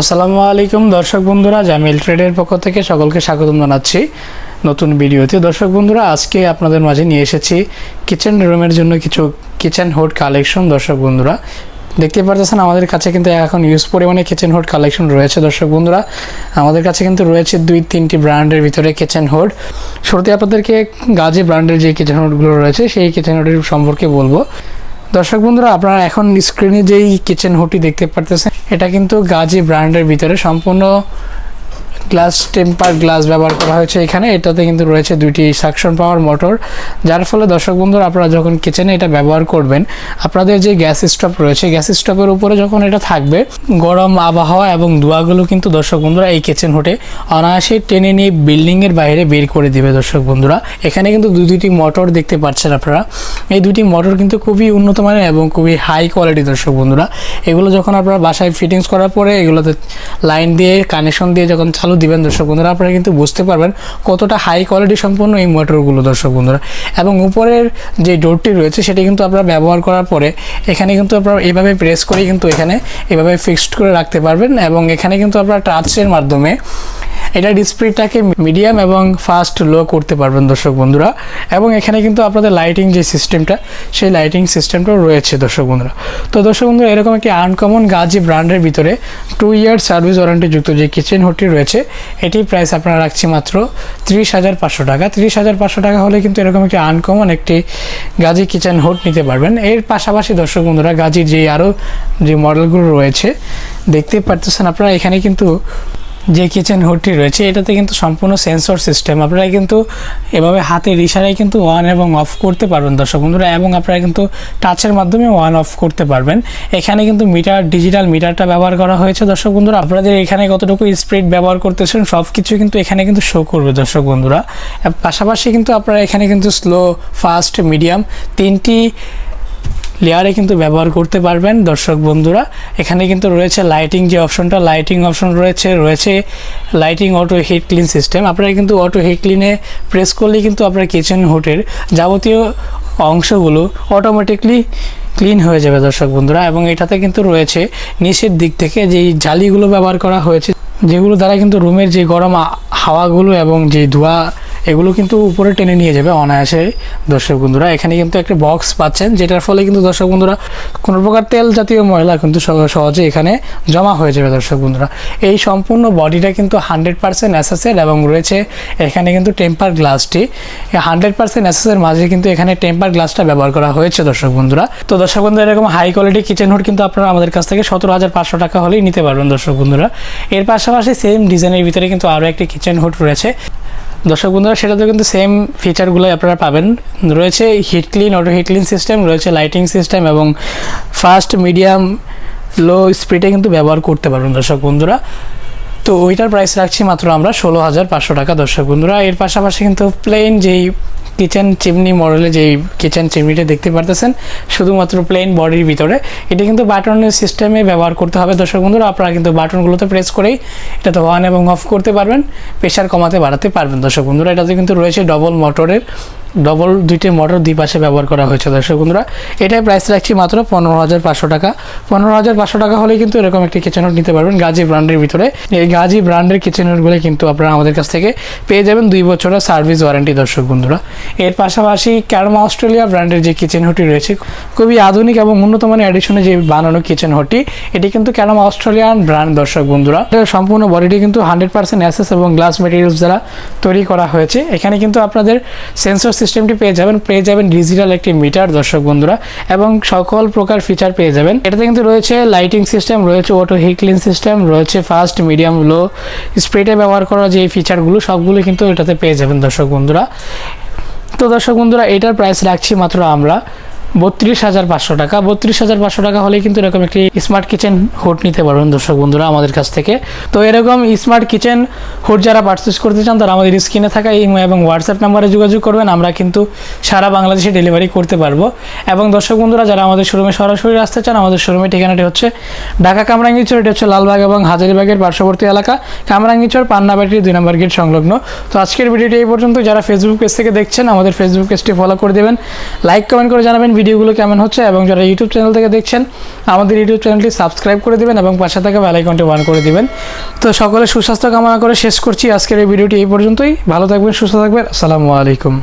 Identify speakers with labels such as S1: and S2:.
S1: আসসালামু আলাইকুম, দর্শক বন্ধুরা, জামিল ট্রেডের পক্ষ থেকে সকলকে স্বাগতম জানাচ্ছি নতুন ভিডিওতে। দর্শক বন্ধুরা, আজকে আপনাদের মাঝে নিয়ে এসেছি কিচেন রুমের জন্য কিছু কিচেন হুড কালেকশন। দর্শক বন্ধুরা, দেখতে পারতেছেন আমাদের কাছে কিন্তু এখন ইউজ পরিমাণে কিচেন হুড কালেকশন রয়েছে। দর্শক বন্ধুরা, আমাদের কাছে কিন্তু রয়েছে দুই তিনটি ব্র্যান্ডের ভিতরে কিচেন হুড শুরুতে আপনাদেরকে গাজী ব্র্যান্ডের যে কিচেন হুডগুলো রয়েছে, সেই কিচেন হুডের সম্পর্কে বলব। দর্শক বন্ধুরা, আপনারা এখন স্ক্রিনে যেই কিচেন হুটি দেখতে পারতেছেন, এটা কিন্তু গাজী ব্র্যান্ডের ভিতরে সম্পূর্ণ গ্লাস টেম্পার গ্লাস ব্যবহার করা হয়েছে এখানে। এটাতে কিন্তু রয়েছে দুইটি সাকশন পাওয়ার মোটর যার ফলে দর্শক বন্ধুরা, আপনারা যখন কিচেনে এটা ব্যবহার করবেন, আপনাদের যে গ্যাস স্টোভ রয়েছে গ্যাস স্টোভের উপরে যখন এটা থাকবে, গরম আবহাওয়া এবং ধোঁয়াগুলো কিন্তু দর্শক বন্ধুরা এই কিচেন হোটে অনায়াসে টেনে নিয়ে বিল্ডিংয়ের বাইরে বের করে দিবে দর্শক বন্ধুরা। এখানে কিন্তু দু দুইটি মোটর দেখতে পাচ্ছেন আপনারা। এই দুটি মোটর কিন্তু খুবই উন্নত মানের এবং খুবই হাই কোয়ালিটি দর্শক বন্ধুরা। এগুলো যখন আপনারা বাসায় ফিটিংস করার পরে, এগুলোতে লাইন দিয়ে কানেকশন দিয়ে যখন চালু দিবেন দর্শক বন্ধুরা। আপনারা কিন্তু বুঝতে পারবেন কতটা হাই কোয়ালিটি সম্পন্ন এই মোটরগুলো দর্শক বন্ধুরা। এবং উপরের যে ডোরটি রয়েছে, সেটি কিন্তু আপনারা ব্যবহার করার পরে এখানে কিন্তু আপনারা এভাবে প্রেস করে কিন্তু এখানে এভাবে ফিক্সড করে রাখতে পারবেন এবং এখানে কিন্তু আপনারা টাচের মাধ্যমে এটা ডিসপ্লেটাকে মিডিয়াম এবং ফাস্ট লো করতে পারবেন দর্শক বন্ধুরা। এবং এখানে কিন্তু আপনাদের লাইটিং যে সিস্টেমটা সেই লাইটিং সিস্টেমটাও রয়েছে দর্শক বন্ধুরা। তো দর্শক বন্ধুরা, এরকম একটি আনকমন গাজি ব্র্যান্ডের ভিতরে টু ইয়ার সার্ভিস ওয়ারেন্টি যুক্ত যে কিচেন হোটটি রয়েছে এটি প্রাইস আপনারা রাখছি মাত্র ত্রিশ হাজার পাঁচশো টাকা। ত্রিশ হাজার পাঁচশো টাকা হলে কিন্তু এরকম একটি আনকমন একটি গাজি কিচেন হোট নিতে পারবেন। এর পাশাপাশি দর্শক বন্ধুরা, গাজির যে আরও যে মডেলগুলো রয়েছে, দেখতে পারতেছেন আপনারা, এখানে কিন্তু যে কিচেন হুডটি রয়েছে, এটাতে কিন্তু সম্পূর্ণ সেন্সর সিস্টেম আপনারা কিন্তু এভাবে হাতের ইশারায় কিন্তু অন এবং অফ করতে পারবেন দর্শক বন্ধুরা, এবং আপনারা কিন্তু টাচের মাধ্যমে অন অফ করতে পারবেন। এখানে কিন্তু মিটার ডিজিটাল মিটারটা ব্যবহার করা হয়েছে দর্শক বন্ধুরা। আপনাদের এখানে কতটুকু স্পিড ব্যবহার করতেছেন সব কিছু কিন্তু এখানে কিন্তু শো করবে দর্শক বন্ধুরা। পাশাপাশি কিন্তু আপনারা এখানে কিন্তু স্লো ফাস্ট মিডিয়াম তিনটি লেয়ারে কিন্তু ব্যবহার করতে পারবেন, দর্শক বন্ধুরা। এখানে কিন্তু রয়েছে লাইটিং যে অপশনটা লাইটিং অপশন রয়েছে রয়েছে lighting auto heat clean system আপনারা কিন্তু অটো হিট ক্লিনে প্রেস করলেই কিন্তু আপনার কিচেন হোটের যাবতীয় অংশগুলো অটোমেটিকলি ক্লিন হয়ে যাবে, দর্শক বন্ধুরা। এবং এটাতে কিন্তু রয়েছে নিচের দিক থেকে যেই জালিগুলো ব্যবহার করা হয়েছে, যেগুলো দ্বারা কিন্তু রুমের যে গরম হাওয়াগুলো এবং যে ধোঁয়া এগুলো কিন্তু উপরে টেনে নিয়ে যাবে অনায়াসে দর্শক বন্ধুরা। এখানে কিন্তু একটা বক্স পাচ্ছেন, যেটার ফলে কিন্তু দর্শক বন্ধুরা, কোনো প্রকার তেল জাতীয় ময়লা কিন্তু সহ- সহজে এখানে জমা হয়ে যাবে দর্শক বন্ধুরা। এই সম্পূর্ণ বডিটা কিন্তু হান্ড্রেড পার্সেন্ট অ্যাসেসের এবং রয়েছে এখানে কিন্তু টেম্পার গ্লাসটি হান্ড্রেড পার্সেন্ট অ্যাসেসের মাঝে কিন্তু এখানে টেম্পার গ্লাসটা ব্যবহার করা হয়েছে দর্শক বন্ধুরা। তো দর্শক বন্ধুরা, এরকম হাই কোয়ালিটি কিচেন হুড কিন্তু আপনারা আমাদের কাছ থেকে সতেরো হাজার পাঁচশো টাকা হলেই নিতে পারবেন দর্শক বন্ধুরা। এর পাশাপাশি সেম ডিজাইনের ভিতরে কিন্তু আরও একটি কিচেন হুড রয়েছে। দর্শক বন্ধুরা সেটাতে কিন্তু সেম ফিচারগুলোই আপনারা পাবেন। রয়েছে heat clean auto heat clean system রয়েছে লাইটিং সিস্টেম এবং ফাস্ট মিডিয়াম লো স্পিডে কিন্তু ব্যবহার করতে পারবেন দর্শক বন্ধুরা। তো ওইটার প্রাইস রাখছি মাত্র আমরা ষোলো হাজার পাঁচশো টাকা, দর্শক বন্ধুরা। এর পাশাপাশি কিন্তু প্লেন যেই কিচেন চিমনি মডেলে যেই কিচেন চিমনিটা দেখতে পারতেছেন, শুধুমাত্র প্লেন বডির ভিতরে। এটা কিন্তু বাটনের সিস্টেমে ব্যবহার করতে হবে, দর্শক বন্ধুরা। আপনারা কিন্তু বাটনগুলোতে প্রেস করেই এটা তো অন এবং অফ করতে পারবেন প্রেশার কমাতে বাড়াতে পারবেন, দর্শক বন্ধুরা। এটাতে কিন্তু রয়েছে ডবল মোটরের ডবল দুইটি মোটর দুই পাশে ব্যবহার করা হয়েছে, দর্শক বন্ধুরা। এটাই প্রাইস রাখছি মাত্র পনেরো হাজার পাঁচশো টাকা। পনেরো হাজার পাঁচশো টাকা হলে কিন্তু এরকম একটি কিচেন নোট নিতে পারবেন গাজী ব্র্যান্ডের ভিতরে। এই গাজী ব্র্যান্ডের কিচেন নোটগুলো কিন্তু আপনারা আমাদের কাছ থেকে পেয়ে যাবেন দুই বছরের সার্ভিস ওয়ারেন্টি দর্শক বন্ধুরা। এর পাশাপাশি ক্যারমা অস্ট্রেলিয়া ব্র্যান্ডের যে কিচেন হোটি রয়েছে, খুবই আধুনিক এবং উন্নত মানের এডিশনে যে বানানো কিচেন হোটি এটি কিন্তু ক্যারমা অস্ট্রেলিয়ান ব্র্যান্ড দর্শক বন্ধুরা। সম্পূর্ণ বডিটি কিন্তু হান্ড্রেড পার্সেন্ট অ্যাসেস এবং গ্লাস মেটেরিয়ালস দ্বারা তৈরি করা হয়েছে। এখানে কিন্তু আপনাদের সেন্সর সিস্টেমটি পেয়ে যাবেন পেয়ে যাবেন ডিজিটাল একটি মিটার দর্শক বন্ধুরা, এবং সকল প্রকার ফিচার পেয়ে যাবেন। এটাতে কিন্তু রয়েছে লাইটিং সিস্টেম রয়েছে অটো হিট ক্লিন সিস্টেম রয়েছে ফাস্ট মিডিয়াম লো স্প্রেটে ব্যবহার করা যে ফিচারগুলো সবগুলো কিন্তু এটাতে পেয়ে যাবেন, দর্শক বন্ধুরা। তো দর্শক বন্ধুরা, এটার প্রাইস রাখছি মাত্র আমরা বত্রিশ হাজার পাঁচশো টাকা। বত্রিশ হাজার পাঁচশো টাকা হলে কিন্তু এরকম একটি স্মার্ট কিচেন হুড নিতে পারবেন দর্শক বন্ধুরা আমাদের কাছ থেকে। তো এরকম স্মার্ট কিচেন হুড যারা পারচেস করতে চান, তারা আমাদের স্ক্রিনে থাকা ইমো এবং হোয়াটসঅ্যাপ নাম্বারে যোগাযোগ করবেন। আমরা কিন্তু সারা বাংলাদেশে ডেলিভারি করতে পারব। এবং দর্শক বন্ধুরা, যারা আমাদের শোরুমে সরাসরি আসতে চান, আমাদের শোরুমের ঠিকানাটি হচ্ছে ঢাকা কামরাঙ্গিচর এটি হচ্ছে লালবাগ এবং হাজারিবাগের পার্শ্ববর্তী এলাকা। কামরাঙ্গিচর পান্না ব্যাটারি, দুই নম্বর গেট সংলগ্ন। তো আজকের ভিডিওটি এই পর্যন্ত যারা ফেসবুক পেজ থেকে দেখছেন, আমাদের ফেসবুক পেজটি ফলো করে দেবেন। লাইক কমেন্ট করে জানাবেন। ভিডিওগুলো কেমন হচ্ছে এবং যারা ইউটিউব চ্যানেল থেকে দেখছেন, আমাদের ইউটিউব চ্যানেলটি সাবস্ক্রাইব করে দেবেন এবং পাশে থাকা বেলাইকনটি ওয়ান করে দেবেন। তো সকলে সুস্বাস্থ্য কামনা করে শেষ করছি আজকের এই ভিডিওটি এই পর্যন্তই। ভালো থাকবেন, সুস্থ থাকবেন। আসসালামু আলাইকুম।